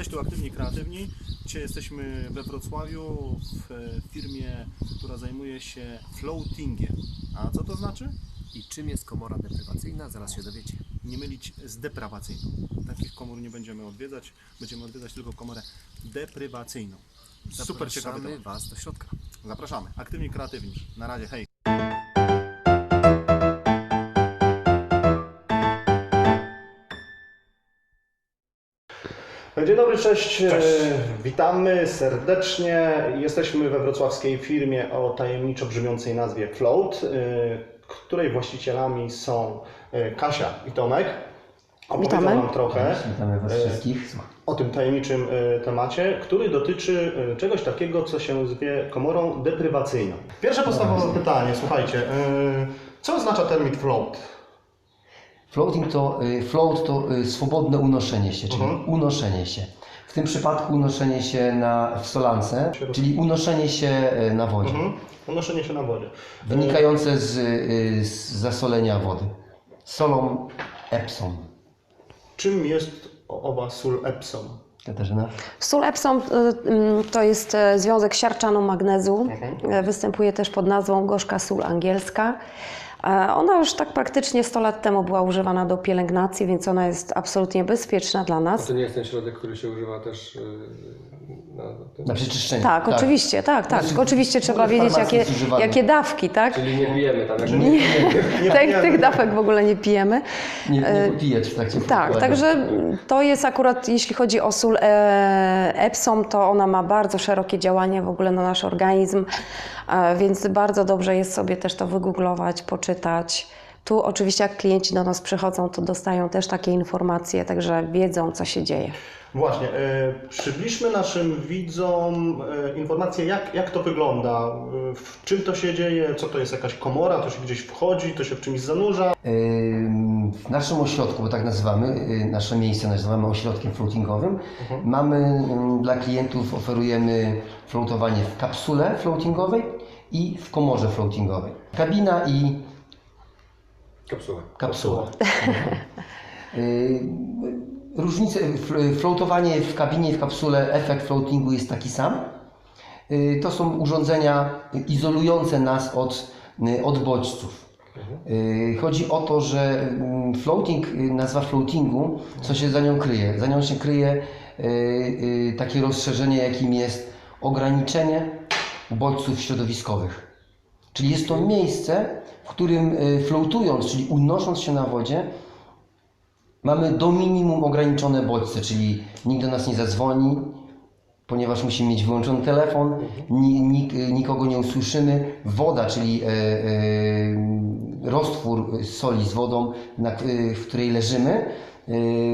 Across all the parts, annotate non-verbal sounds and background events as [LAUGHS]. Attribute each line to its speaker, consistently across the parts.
Speaker 1: Cześć, tu Aktywni Kreatywni. Dzisiaj jesteśmy we Wrocławiu w e, firmie, która zajmuje się floatingiem. A co to znaczy?
Speaker 2: I czym jest komora deprywacyjna? Zaraz się dowiecie.
Speaker 1: Nie mylić z deprawacyjną. Takich komór nie będziemy odwiedzać. Będziemy odwiedzać tylko komorę deprywacyjną. Super ciekawy
Speaker 2: Zapraszamy
Speaker 1: temat.
Speaker 2: Was do środka.
Speaker 1: Zapraszamy. Aktywni Kreatywni. Na razie, hej. Dzień dobry, cześć.
Speaker 2: Cześć.
Speaker 1: E, Witamy serdecznie. Jesteśmy we wrocławskiej firmie o tajemniczo brzmiącej nazwie Float, e, której właścicielami są e, Kasia i Tomek. Opowiedzą
Speaker 3: Witamy.
Speaker 1: nam trochę
Speaker 4: Witamy Was
Speaker 1: E,
Speaker 4: wszystkich.
Speaker 1: o tym tajemniczym e, temacie, który dotyczy e, czegoś takiego, co się zwie komorą deprywacyjną. Pierwsze podstawowe pytanie, słuchajcie, e, co oznacza termin float?
Speaker 4: Floating to, y, float to y, swobodne unoszenie się, czyli
Speaker 1: Mhm.
Speaker 4: unoszenie się. W tym przypadku unoszenie się na, w solance, czyli unoszenie się y, na wodzie,
Speaker 1: Mhm. Unoszenie się na wodzie.
Speaker 4: wynikające z, z zasolenia wody. Solą Epsom.
Speaker 1: Czym jest owa sól Epsom?
Speaker 4: Katarzyna?
Speaker 3: Sól Epsom ym, to jest e, związek siarczanu-magnezu.
Speaker 1: Mhm.
Speaker 3: E, Występuje też pod nazwą gorzka sól angielska. E, Ona już tak praktycznie 100 lat temu była używana do pielęgnacji, więc ona jest absolutnie bezpieczna dla
Speaker 5: A
Speaker 3: nas.
Speaker 5: to nie jest ten środek, który się używa też yy, na, Na
Speaker 4: przeczyszczenie.
Speaker 3: Tak, oczywiście, tak, tak.
Speaker 4: Znaczy,
Speaker 3: oczywiście trzeba wiedzieć, jakie, jakie dawki, tak?
Speaker 5: Czyli nie pijemy tam. Jak
Speaker 3: Nie, [LAUGHS]
Speaker 1: nie
Speaker 3: tych,
Speaker 1: pijemy.
Speaker 3: tych dawek w ogóle nie pijemy.
Speaker 4: Nie, nie popijać w trakcie
Speaker 3: E, Tak, także to jest akurat, jeśli chodzi o sól e, Epsom, to ona ma bardzo szerokie działanie w ogóle na nasz organizm, e, więc bardzo dobrze jest sobie też to wygooglować, poczytać. Tu oczywiście jak klienci do nas przychodzą, to dostają też takie informacje, także wiedzą, co się dzieje.
Speaker 1: Właśnie, e, przybliżmy naszym widzom e, informację, jak, jak to wygląda, e, w czym to się dzieje, co to jest jakaś komora, to się gdzieś wchodzi, to się w czymś zanurza.
Speaker 4: W naszym ośrodku, bo tak nazywamy, y, nasze miejsce nazywamy ośrodkiem floatingowym, mamy ym, dla klientów, oferujemy floatowanie w kapsule floatingowej i w komorze floatingowej. Kabina i
Speaker 5: kapsułę.
Speaker 4: kapsuła. Y, Różnice, fl- floatowanie w kabinie i w kapsule, efekt floatingu jest taki sam. Y, To są urządzenia izolujące nas od, y, od bodźców. Y, Chodzi o to, że mm, floating, nazwa floatingu, co się za nią kryje? Za nią się kryje takie rozszerzenie, jakim jest ograniczenie bodźców środowiskowych. Czyli jest to miejsce, w którym y, floatując, czyli unosząc się na wodzie, mamy do minimum ograniczone bodźce, czyli nikt do nas nie zadzwoni, ponieważ musimy mieć wyłączony telefon, ni, nik, nikogo nie usłyszymy. Woda, czyli e, roztwór soli z wodą, w której leżymy,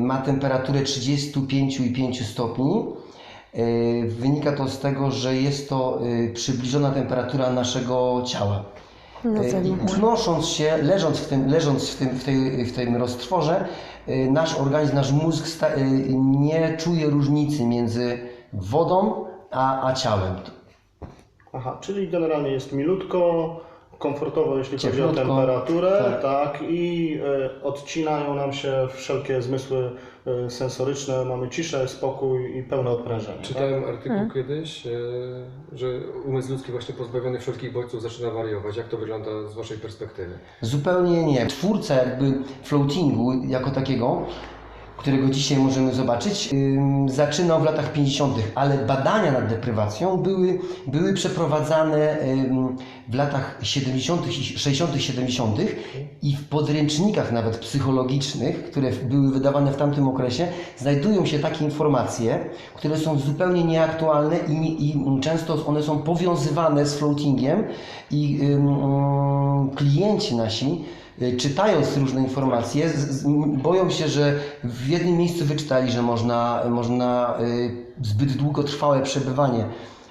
Speaker 4: ma temperaturę 35,5 stopni. E, Wynika to z tego, że jest to e, przybliżona temperatura naszego ciała.
Speaker 3: No
Speaker 4: E, I unosząc się, leżąc w tym, leżąc w tym, w tej, w tym roztworze, nasz organizm, nasz mózg sta, nie czuje różnicy między wodą a, a ciałem.
Speaker 1: Aha, czyli generalnie jest milutko, komfortowo jeśli chodzi o temperaturę,
Speaker 4: tak.
Speaker 1: tak, i e, odcinają nam się wszelkie zmysły e, sensoryczne, mamy ciszę, spokój i pełne odprężenie. Tak?
Speaker 5: Czytałem artykuł kiedyś, yy, że umysł ludzki właśnie pozbawiony wszelkich bodźców zaczyna wariować. Jak to wygląda z Waszej perspektywy?
Speaker 4: Zupełnie nie. Twórca jakby floatingu jako takiego, którego dzisiaj możemy zobaczyć, zaczynał w latach 50., ale badania nad deprywacją były, były przeprowadzane w latach 70., i 60., 70. i w podręcznikach nawet psychologicznych, które były wydawane w tamtym okresie, znajdują się takie informacje, które są zupełnie nieaktualne i, i często one są powiązywane z floatingiem i klienci nasi czytając różne informacje, boją się, że w jednym miejscu wyczytali, że można, można y, zbyt długotrwałe przebywanie.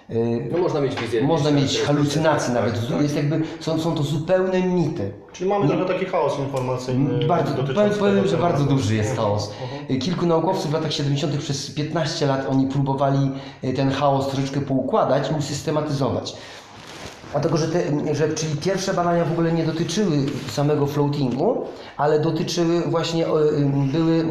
Speaker 4: y,
Speaker 5: No można mieć wizję.
Speaker 4: można mieć
Speaker 5: tak,
Speaker 4: halucynacje
Speaker 5: tak,
Speaker 4: nawet.
Speaker 5: tak.
Speaker 4: Jest jakby, są, są to zupełne mity.
Speaker 1: Czyli mamy trochę taki chaos informacyjny.
Speaker 4: Bardzo, powiem, powiem, że bardzo duży jest chaos.
Speaker 1: mhm.
Speaker 4: Kilku naukowców w latach 70. przez 15 lat oni próbowali ten chaos troszeczkę poukładać i usystematyzować. Dlatego, że, te, że czyli pierwsze badania w ogóle nie dotyczyły samego floatingu, ale dotyczyły właśnie, były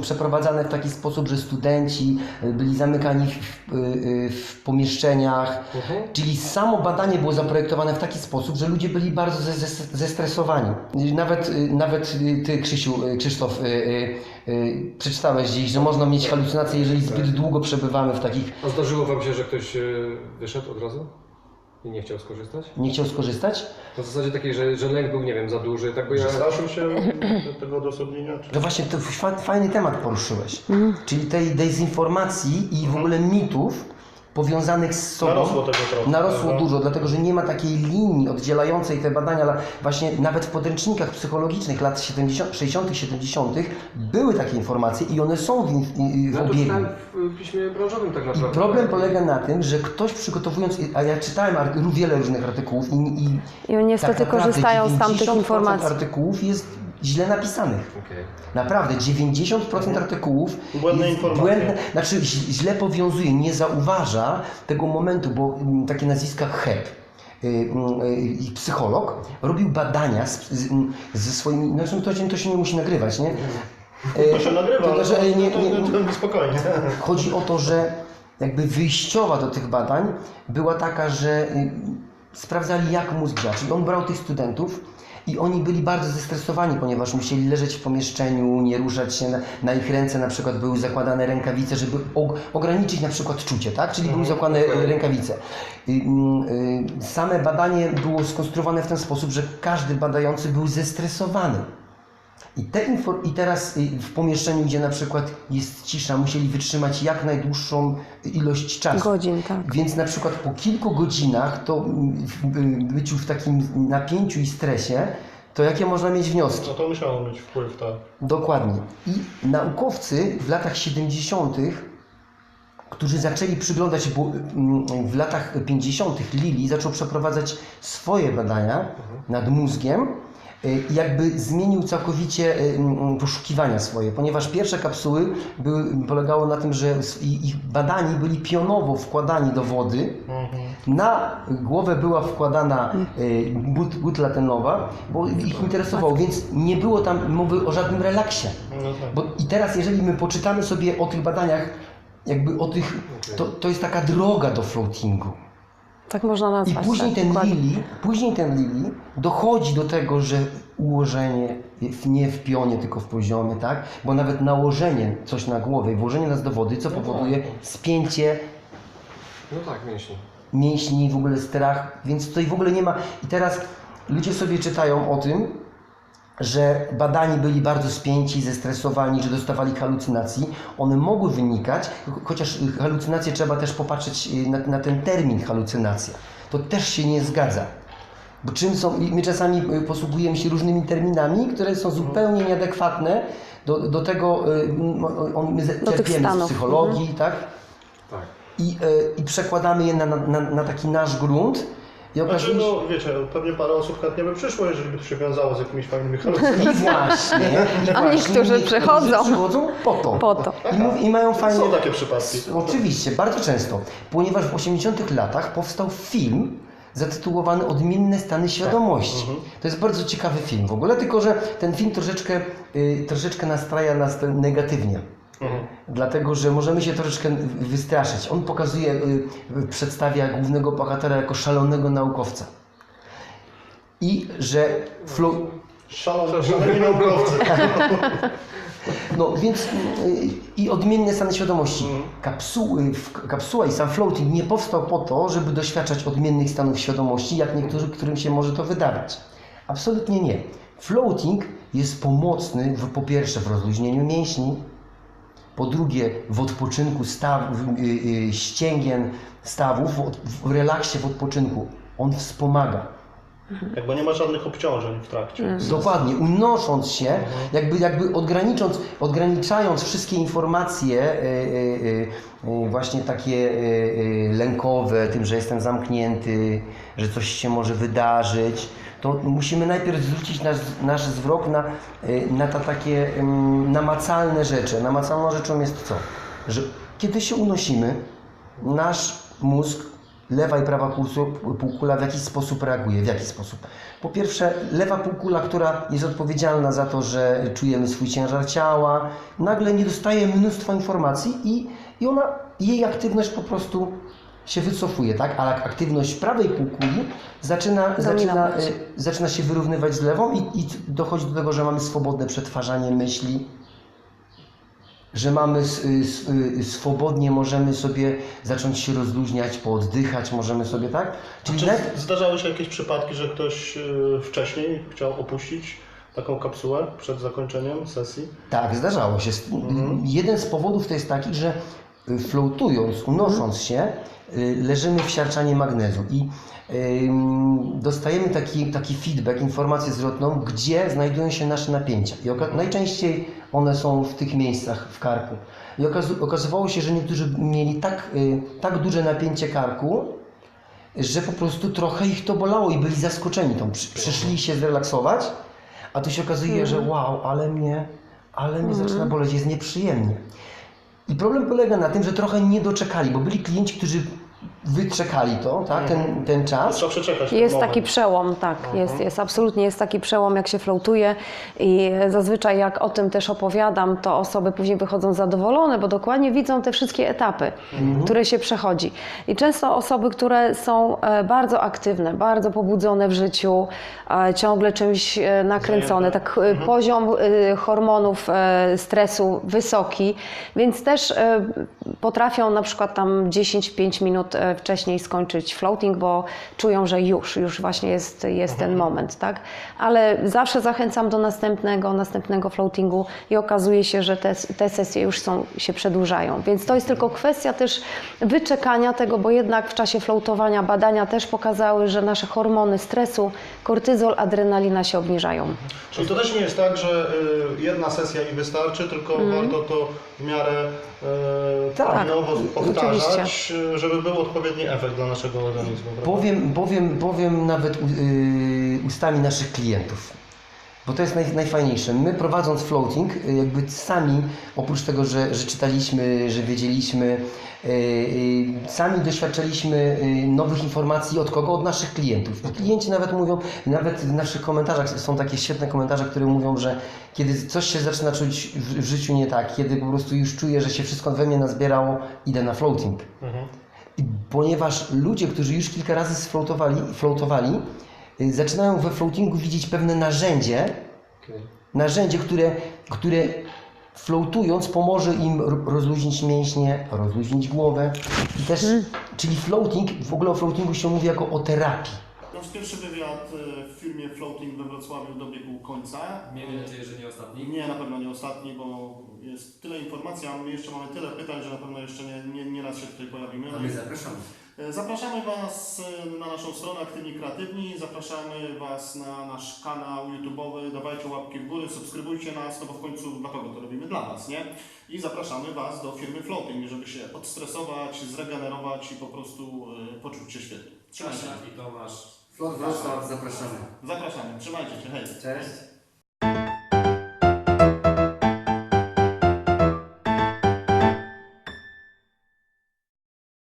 Speaker 4: przeprowadzane w taki sposób, że studenci e, byli zamykani w, w, e, w pomieszczeniach, czyli samo badanie było zaprojektowane w taki sposób, że ludzie byli bardzo ze- ze- zestresowani. Nawet, nawet ty, Krzysiu, Krzysztof, przeczytałeś gdzieś, że można mieć halucynacje, jeżeli zbyt długo przebywamy w takich...
Speaker 5: A zdarzyło Wam się, że ktoś wyszedł od razu i nie chciał skorzystać?
Speaker 4: Nie chciał skorzystać?
Speaker 5: Na zasadzie takiej, że, że lęk był, nie wiem, za duży, tak bo ja...
Speaker 1: Przestraszył się [LAUGHS] tego odosobnienia? Czy...
Speaker 4: No właśnie, to fa- fajny temat poruszyłeś. Czyli tej dezinformacji i w ogóle mitów powiązanych z sobą.
Speaker 1: Narosło tego trochę,
Speaker 4: Narosło
Speaker 1: prawda?
Speaker 4: dużo, dlatego że nie ma takiej linii oddzielającej te badania. ale Właśnie nawet w podręcznikach psychologicznych lat 70, 60., 70. były takie informacje i one są w, w
Speaker 5: to
Speaker 4: obiegu.
Speaker 5: w piśmie branżowym tak
Speaker 4: I
Speaker 5: naprawdę.
Speaker 4: problem polega na tym, że ktoś przygotowując, a ja czytałem wiele różnych artykułów i, i
Speaker 3: I oni niestety
Speaker 4: tak
Speaker 3: korzystają z tamtych
Speaker 4: 90%
Speaker 3: informacji.
Speaker 4: artykułów jest źle napisanych.
Speaker 5: Okej.
Speaker 4: Naprawdę, 90% artykułów
Speaker 1: Błędne
Speaker 4: jest
Speaker 1: informacje.
Speaker 4: błędne, znaczy źle powiązuje, nie zauważa tego momentu, bo mm, takie nazwiska HEP, y, y, y, psycholog, robił badania z, z, mm, ze swoimi, znaczy to, się- to się nie musi nagrywać, nie?
Speaker 1: To się nagrywa,
Speaker 4: To,
Speaker 1: ale
Speaker 4: że,
Speaker 1: to,
Speaker 4: nie,
Speaker 1: to,
Speaker 4: nie,
Speaker 1: to, to, to spokojnie. [LAUGHS]
Speaker 4: Chodzi o to, że jakby wyjściowa do tych badań była taka, że y, sprawdzali jak mózg działa. Czyli on brał tych studentów i oni byli bardzo zestresowani, ponieważ musieli leżeć w pomieszczeniu, nie ruszać się. Na, na ich ręce na przykład były zakładane rękawice, żeby og- ograniczyć na przykład czucie, tak? Czyli były zakładane y, rękawice. Y, y, Same badanie było skonstruowane w ten sposób, że każdy badający był zestresowany. I, te infor- I teraz y, w pomieszczeniu, gdzie na przykład jest cisza, musieli wytrzymać jak najdłuższą ilość czasu.
Speaker 3: Godzin, tak.
Speaker 4: Więc na przykład po kilku godzinach, to mm, w y, byciu w takim napięciu i stresie, to jakie można mieć wnioski?
Speaker 1: No to musiało mieć wpływ, tak.
Speaker 4: Dokładnie. I naukowcy w latach 70., którzy zaczęli przyglądać, bo mm, w latach 50. Lilly zaczął przeprowadzać swoje badania nad mózgiem jakby zmienił całkowicie y, poszukiwania swoje, ponieważ pierwsze kapsuły były, polegało na tym, że ich badani byli pionowo wkładani do wody, na głowę była wkładana y, but, butla tlenowa, bo ich interesowało, więc nie było tam mowy o żadnym relaksie.
Speaker 1: No tak.
Speaker 4: Bo I teraz, jeżeli my poczytamy sobie o tych badaniach, jakby o tych, to, to jest taka droga do floatingu.
Speaker 3: Tak można
Speaker 4: I
Speaker 3: nazwać.
Speaker 4: później
Speaker 3: tak,
Speaker 4: ten
Speaker 3: dokładnie.
Speaker 4: Lili, później ten Lili dochodzi do tego, że ułożenie nie w pionie, tylko w poziomie, tak? Bo nawet nałożenie coś na głowę i włożenie nas do wody, co powoduje spięcie
Speaker 5: No tak, mięśni.
Speaker 4: mięśni, w ogóle strach, więc tutaj w ogóle nie ma. I teraz ludzie sobie czytają o tym, że badani byli bardzo spięci, zestresowani, że dostawali halucynacji. One mogły wynikać, chociaż halucynacje trzeba też popatrzeć y, na, na ten termin halucynacja. To też się nie zgadza. Bo czym są, my czasami y, posługujemy się różnymi terminami, które są zupełnie nieadekwatne do, do tego, y, on, my
Speaker 3: tych
Speaker 4: cierpiemy z
Speaker 3: stanów.
Speaker 4: psychologii, tak?
Speaker 5: Tak.
Speaker 4: i, i przekładamy je na, na, na taki nasz grunt i
Speaker 1: Znaczy,
Speaker 4: okazuje
Speaker 1: no wiecie, pewnie parę osób chętnie by przyszło, jeżeli by to się wiązało z jakimiś fajnymi halucynacjami. [LAUGHS]
Speaker 4: I właśnie, i
Speaker 3: A niektórzy przychodzą.
Speaker 4: przychodzą po to.
Speaker 3: Po to.
Speaker 4: I, mów, I mają fajne...
Speaker 1: Są takie przypadki.
Speaker 4: Oczywiście, bardzo często. Ponieważ w 80 latach powstał film zatytułowany Odmienne stany świadomości. To jest bardzo ciekawy film w ogóle, tylko że ten film troszeczkę, y, troszeczkę nastraja nas ten negatywnie. Dlatego, że możemy się troszeczkę wystraszyć. On pokazuje, y, przedstawia głównego bohatera jako szalonego naukowca. I że flu,
Speaker 1: Szalone, szaleni naukowcy. [LAUGHS]
Speaker 4: No więc y, i odmienne stany świadomości. Kapsuły, w- kapsuła i sam floating nie powstał po to, żeby doświadczać odmiennych stanów świadomości, jak niektórzy, którym się może to wydawać. Absolutnie nie. Floating jest pomocny w, po pierwsze w rozluźnieniu mięśni, po drugie w odpoczynku staw, y, y, ścięgien stawów, w, relaksie w odpoczynku. On wspomaga.
Speaker 1: Jakby nie ma żadnych obciążeń w trakcie.
Speaker 4: Dokładnie, unosząc się, jakby, jakby odgranicząc, odgraniczając wszystkie informacje y, y, y, y, właśnie takie lękowe, tym, że jestem zamknięty, że coś się może wydarzyć, to musimy najpierw zwrócić nasz, nasz wzrok na, y, na te takie namacalne rzeczy. Namacalną rzeczą jest co? Że kiedy się unosimy, nasz mózg lewa i prawa półkula w jakiś sposób reaguje. W jaki sposób? Po pierwsze, lewa półkula, która jest odpowiedzialna za to, że czujemy swój ciężar ciała, nagle nie dostaje mnóstwo informacji i, i ona, jej aktywność po prostu się wycofuje, tak? Ale aktywność prawej półkuli zaczyna, zaczyna, y, zaczyna się wyrównywać z lewą i, i dochodzi do tego, że mamy swobodne przetwarzanie myśli, że mamy s- y, s- y, swobodnie możemy sobie zacząć się rozluźniać, pooddychać, możemy sobie, tak? Czyli
Speaker 1: Czy
Speaker 4: net,
Speaker 1: zdarzały się jakieś przypadki, że ktoś y, wcześniej chciał opuścić taką kapsułę przed zakończeniem sesji?
Speaker 4: tak, zdarzało się. S- Jeden z powodów to jest taki, że floatując, unosząc się, y, leżymy w siarczanie magnezu i dostajemy taki, taki feedback, informację zwrotną, gdzie znajdują się nasze napięcia. I najczęściej one są w tych miejscach w karku. I okazywało się, że niektórzy mieli tak, y, tak duże napięcie karku, że po prostu trochę ich to bolało i byli zaskoczeni tą. Przy, przyszli się zrelaksować, a tu się okazuje, że wow, ale mnie, ale mnie zaczyna boleć, jest nieprzyjemnie. I problem polega na tym, że trochę nie doczekali, bo byli klienci, którzy wyczekali to, tak, ten, ten czas.
Speaker 1: Trzeba przeczekać
Speaker 3: Jest
Speaker 1: moment.
Speaker 3: taki przełom, tak, jest, jest, absolutnie jest taki przełom, jak się floatuje i zazwyczaj jak o tym też opowiadam, to osoby później wychodzą zadowolone, bo dokładnie widzą te wszystkie etapy, które się przechodzi. I często osoby, które są e, bardzo aktywne, bardzo pobudzone w życiu, e, ciągle czymś e, nakręcone, tak e, poziom hormonów stresu wysoki, więc też potrafią na przykład tam 10-5 minut e, wcześniej skończyć floating, bo czują, że już, już właśnie jest, jest ten moment, tak? Ale zawsze zachęcam do następnego, następnego floatingu i okazuje się, że te, te sesje już są, się przedłużają. Więc to jest tylko kwestia też wyczekania tego, bo jednak w czasie floatowania badania też pokazały, że nasze hormony stresu, kortyzol, adrenalina się obniżają.
Speaker 1: Czyli to też nie jest tak, że y, jedna sesja i wystarczy, tylko warto to w miarę y,
Speaker 4: Tak,
Speaker 1: prawidłowo powtarzać,
Speaker 3: oczywiście.
Speaker 1: y, żeby był odpowiedni efekt dla naszego organizmu. prawda?
Speaker 4: Powiem, powiem, powiem nawet yy, ustami naszych klientów. Bo to jest naj, najfajniejsze. My prowadząc floating, y, jakby sami, oprócz tego, że, że czytaliśmy, że wiedzieliśmy, y, y, sami doświadczaliśmy nowych informacji od kogo? Od naszych klientów. I klienci nawet mówią, nawet w naszych komentarzach są takie świetne komentarze, które mówią, że kiedy coś się zaczyna czuć w, życiu nie tak, kiedy po prostu już czuję, że się wszystko we mnie nazbierało, idę na floating. I Ponieważ ludzie, którzy już kilka razy sfloatowali, floatowali, zaczynają we floatingu widzieć pewne narzędzie,
Speaker 5: Okej.
Speaker 4: narzędzie, które, które floatując pomoże im ro- rozluźnić mięśnie, rozluźnić głowę. I też, czyli floating, w ogóle o floatingu się mówi jako o terapii.
Speaker 1: Nasz pierwszy wywiad y, w firmie Floating we Wrocławiu dobiegł końca.
Speaker 5: Miejmy nadzieję, że nie ostatni.
Speaker 1: Nie, na pewno nie ostatni, bo jest tyle informacji, a my jeszcze mamy tyle pytań, że na pewno jeszcze nie, nie, nie raz się tutaj pojawimy.
Speaker 6: A my zapraszamy.
Speaker 1: E, Zapraszamy Was e, na naszą stronę Aktywni Kreatywni, zapraszamy Was na nasz kanał YouTube'owy, dawajcie łapki w górę, subskrybujcie nas, no bo w końcu dla kogo to robimy? Dla Was, nie? I zapraszamy Was do firmy Floating, żeby się odstresować, zregenerować i po prostu e, poczuć się świetnie. Trzymajcie się.
Speaker 5: i Tomasz.
Speaker 6: Flot Wrocław, zapraszamy.
Speaker 1: Zapraszamy, trzymajcie się, hej!
Speaker 6: Cześć.